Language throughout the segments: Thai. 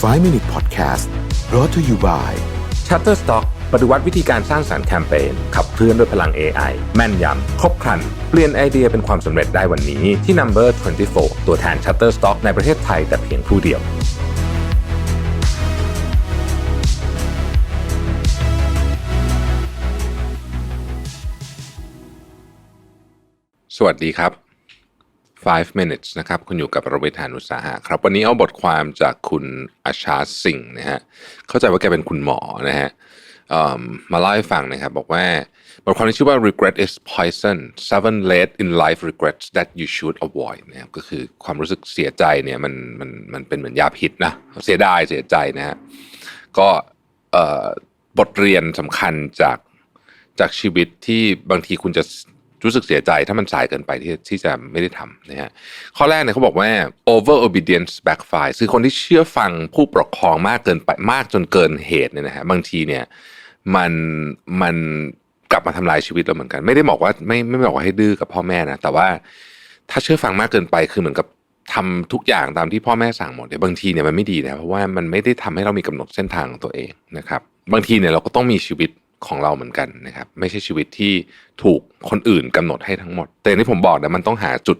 5 Minute Podcast brought to you by Shutterstock ปฏิวัติวิธีการสร้างสารรค์แคมเปญขับเคลื่อนด้วยพลัง AI แม่นยำ ครบครัน เปลี่ยนไอเดียเป็นความสำเร็จได้วันนี้ที่ Number 24 ตัวแทน Shutterstock ในประเทศไทยแต่เพียงผู้เดียว สวัสดีครับ 5 minutes นะครับ คุณอยู่กับประวิทยานุสาหะครับ วันนี้เอาบทความจากคุณอาชาสิงห์นะฮะ เข้าใจว่าแกเป็นคุณหมอนะฮะมาเล่าให้ฟังนะครับ บอกว่าบทความนี้ชื่อว่า regret is poison seven late in life regrets that you should avoid นะครับก็คือความรู้สึกเสียใจเนี่ยมันมันมันเป็นเหมือนยาพิษนะเสียดายเสียใจนะฮะก็บทเรียนสำคัญจากจากชีวิตที่บางทีคุณจะ รู้สึกเสียใจถ้ามันสายเกินไปที่ที่จะไม่ได้ทำนะฮะข้อแรกเนี่ยเขาบอกว่า over obedience backfire คือคนที่เชื่อฟังผู้ปกครองมากเกินไปมากจนเกินเหตุเนี่ยนะฮะบางทีเนี่ยมันมันกลับมาทำลายชีวิตเราเหมือนกัน ไม่ได้บอกว่าไม่ไม่บอกว่าให้ดื้อกับพ่อแม่นะแต่ว่าถ้าเชื่อฟังมากเกินไปคือเหมือนกับทำทุกอย่างตามที่พ่อแม่สั่งหมดเนี่ยบางทีเนี่ยมันไม่ดีนะเพราะว่ามันไม่ได้ทำให้เรามีกำหนดเส้นทางของตัวเองนะครับ บางทีเนี่ยเราก็ต้องมีชีวิต ของเราเหมือนกันนะครับ ไม่ใช่ชีวิตที่ถูกคนอื่นกำหนดให้ทั้งหมด แต่ที่ผมบอกนี่ยมันต้องหาจุด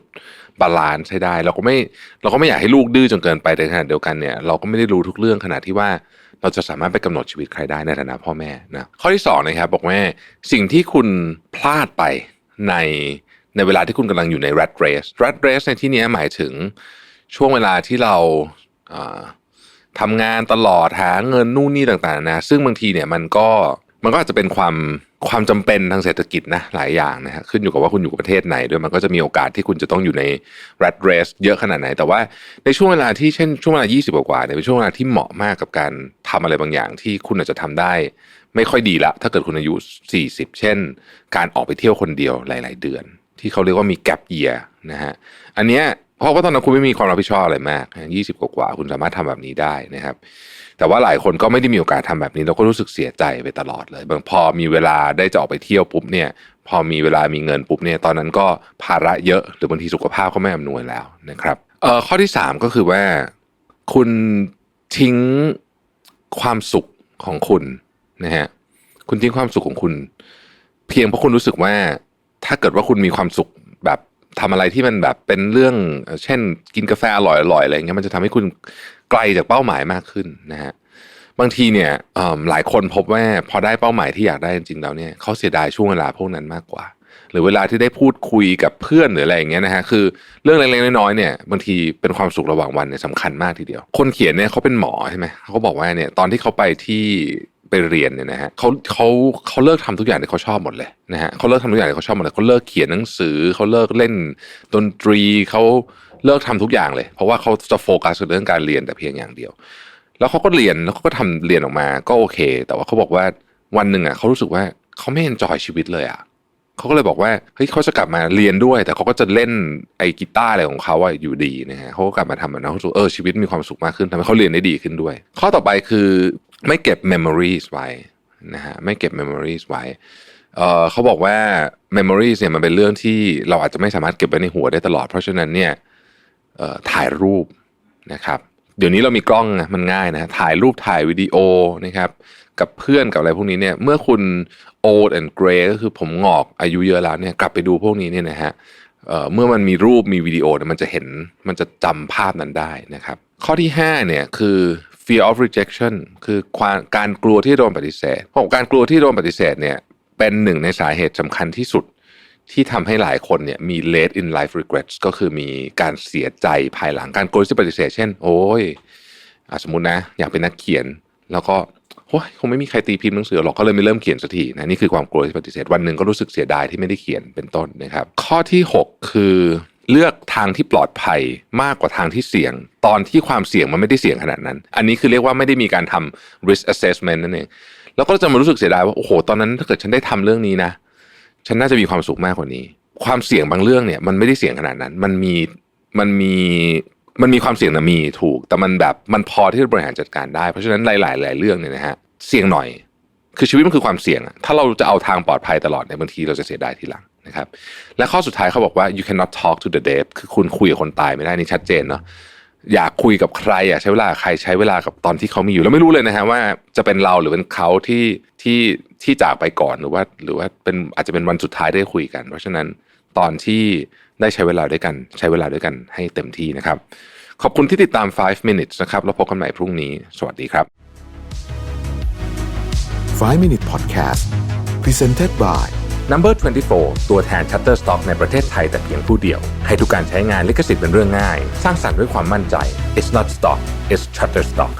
บาลานซ์ให้ได้ เราก็ไม่เราก็ไม่อยากให้ลูกดื้อจนเกินไปแต่ขณะเดียวกันเนี่ยเราก็ไม่ได้รู้ทุกเรื่องขนาดที่ว่าเราจะสามารถไปกำหนดชีวิตใครได้ในฐานะพ่อแม่นะข้อที่สองนะครับบอกว่สิ่งที่คุณพลาดไปในในเวลาที่คุณกำลังอยู่ใน rat race rat race ในที่นี้หมายถึงช่วงเวลาที่เราทำงานตลอดหาเงินนู่นนี่ต่างๆนะซึ่งบางทีเนี่ยมันก็ มันก็อาจจะเป็นความความจำเป็นทางเศรษฐกิจนะหลายอย่างนะฮะขึ้นอยู่กับว่าคุณอยู่ประเทศไหนด้วยมันก็จะมีโอกาสที่คุณจะต้องอยู่ใน rat race เยอะขนาดไหน แต่ว่าในช่วงเวลาที่เช่นช่วงเวลา 20 กว่าเนี่ยเป็นช่วงเวลาที่เหมาะมากกับการทำอะไรบางอย่างที่คุณอาจจะทำได้ ไม่ค่อยดีละ ถ้าเกิดคุณอายุ 40 เช่น การออกไปเที่ยวคนเดียวหลาย ๆ เดือน ที่เขาเรียกว่ามี gap year นะฮะอันเนี้ย เพราะว่าตอนนั้นคุณไม่มีความรับผิดชอบอะไรมากยี่สิบกว่าคุณสามารถทำแบบนี้ได้นะครับ แต่ว่าหลายคนก็ไม่ได้มีโอกาสทำแบบนี้เราก็รู้สึกเสียใจไปตลอดเลยบางพอมีเวลาได้จะออกไปเที่ยวปุ๊บเนี่ย พอมีเวลามีเงินปุ๊บเนี่ยตอนนั้นก็ภาระเยอะหรือบางทีสุขภาพก็ไม่อำนวยแล้วนะครับเอ่อข้อที่สามก็คือว่าคุณทิ้งความสุขของคุณนะฮะคุณทิ้งความสุขของคุณ เพียงเพราะคุณรู้สึกว่าถ้าเกิดว่าคุณมีความสุขแบบ ทำอะไรที่มันแบบเป็นเรื่อง เช่น กินกาแฟอร่อยๆอะไรเงี้ยมันจะทำให้คุณไกลจากเป้าหมายมากขึ้นนะฮะบางทีเนี่ยหลายคนพบว่าพอได้เป้าหมายที่อยากได้จริงๆแล้วเนี่ยเขาเสียดายช่วงเวลาพวกนั้นมากกว่า หรือเวลาที่ได้พูดคุยกับเพื่อนหรืออะไรอย่างเงี้ยนะฮะคือเรื่องเล็กๆน้อยๆเนี่ยบางทีเป็นความสุขระหว่างวันเนี่ยสำคัญมากทีเดียว คนเขียนเนี่ยเขาเป็นหมอใช่ไหมเขาบอกว่าเนี่ยตอนที่เขาไปที่ ไปเรียนเนี่ยนะฮะเขาเขาเขาเลิกทำทุกอย่างที่เขาชอบหมดเลยนะฮะเขาเลิกทำทุกอย่างที่เขาชอบหมดเลยเขาเลิกเขียนหนังสือเขาเลิกเล่นดนตรีเขาเลิกทำทุกอย่างเลย เพราะว่าเขาจะโฟกัสกับเรื่องการเรียนแต่เพียงอย่างเดียว แล้วเขาก็เรียนแล้วเขาก็ทำเรียนออกมาก็โอเค แต่ว่าเขาบอกว่าวันหนึ่งอะเขารู้สึกว่าเขาไม่เอนจอยชีวิตเลยอะเขาก็เลยบอกว่าเฮ้ยเขาจะกลับมาเรียนด้วย แต่เขาก็จะเล่นไอ้กีตาร์อะไรของเขาอะอยู่ดีนะฮะเขาก็กลับมาทำมันนะเขาสูเออชีวิตมีความสุขมากขึ้นทำให้เขาเรียนได้ดีขึ้นด้วย ข้อต่อไปคือ ไม่เก็บ memories ไว้นะฮะไม่เก็บ memories ไว้เออเขาบอกว่า memories เนี่ยมันเป็นเรื่องที่เราอาจจะไม่สามารถเก็บไว้ในหัวได้ตลอด เพราะฉะนั้นเนี่ยเอ่อถ่ายรูปนะครับ เดี๋ยวนี้เรามีกล้องนะมันง่ายนะถ่ายรูปถ่ายวิดีโอนะครับกับเพื่อนกับอะไรพวกนี้เนี่ยเมื่อคุณ old and gray ก็คือผมงอกอายุเยอะแล้วเนี่ยกลับไปดูพวกนี้เนี่ยนะฮะเเมื่อมันมีรูปมีวิดีโอเนี่ยมันจะเห็นมันจะจำภาพนั้นได้นะครับ ข้อที่5เนี่ยคือ fear of rejection คือความการกลัวที่โดนปฏิเสธเพราะการกลัวที่โดนปฏิเสธเนี่ยเป็นหนึ่งในสาเหตุสำคัญที่สุดที่ทำให้หลายคนเนี่ยมี late in life regrets ก็คือมีการเสียใจภายหลังการกลัวที่ปฏิเสธ เช่น โอ้ยอสมมตินะ อยากเป็นนักเขียน แล้วก็โอ้ยคงไม่มีใครตีพิมพ์หนังสือหรอกก็เลยไม่เริ่มเขียนสักทีนะนี่คือความกลัวที่ปฏิเสธวันหนึ่งก็รู้สึกเสียดายที่ไม่ได้เขียนเป็นต้นนะครับ ข้อที่ 6 คือ เลือกทางที่ปลอดภัยมากกว่าทางที่เสี่ยง ตอนที่ความเสี่ยงมันไม่ได้เสี่ยงขนาดนั้น อันนี้คือเรียกว่าไม่ได้มีการทำ risk assessment นั่นเองแล้วก็จะมารู้สึกเสียดายว่าโอ้โหตอนนั้นถ้าเกิดฉันได้ทำเรื่องนี้นะฉันน่าจะมีความสุขมากกว่านี้ ความเสี่ยงบางเรื่องเนี่ย มันไม่ได้เสี่ยงขนาดนั้น มันมีมันมีมันมีความเสี่ยงนะมีถูก แต่มันแบบมันพอที่จะบริหารจัดการได้เพราะฉะนั้นหลายๆหลายเรื่องเนี่ยนะฮะเสี่ยงหน่อย คือชีวิตมันคือความเสี่ยงถ้าเราจะเอาทางปลอดภัยตลอดเนี่ยบางทีเราจะเสียดายทีหลัง นะครับและข้อสุดท้ายเขาบอกว่า you cannot talk to the dead คือคุณคุยกับคนตายไม่ได้นี่ชัดเจนเนาะอยากคุยกับใครอยากใช้เวลาใครใช้เวลากับตอนที่เขามีอยู่แล้วไม่รู้เลยนะฮะว่าจะเป็นเราหรือเป็นเขาที่ที่ที่จากไปก่อนหรือว่า หรือว่าเป็นอาจจะเป็นวันสุดท้ายได้คุยกัน เพราะฉะนั้นตอนที่ได้ใช้เวลาด้วยกัน ใช้เวลาด้วยกันให้เต็มที่นะครับ ขอบคุณที่ติดตาม 5 minutes นะครับแล้วพบกันใหม่พรุ่งนี้ สวัสดีครับ 5 Minute Podcast Presented by Number 24 ตัวแทน Shutterstock ในประเทศไทยแต่เพียงผู้เดียว ให้ทุกการใช้งานลิขสิทธิ์เป็นเรื่องง่าย สร้างสรรค์ด้วยความมั่นใจ It's not stock it's Shutterstock